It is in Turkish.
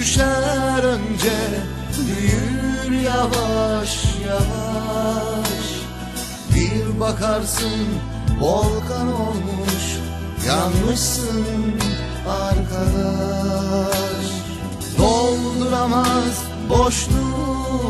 düşer önce Büyür yavaş yavaş Bir bakarsın volkan olmuş Yanmışsın arkadaş Dolduramaz boşluğu.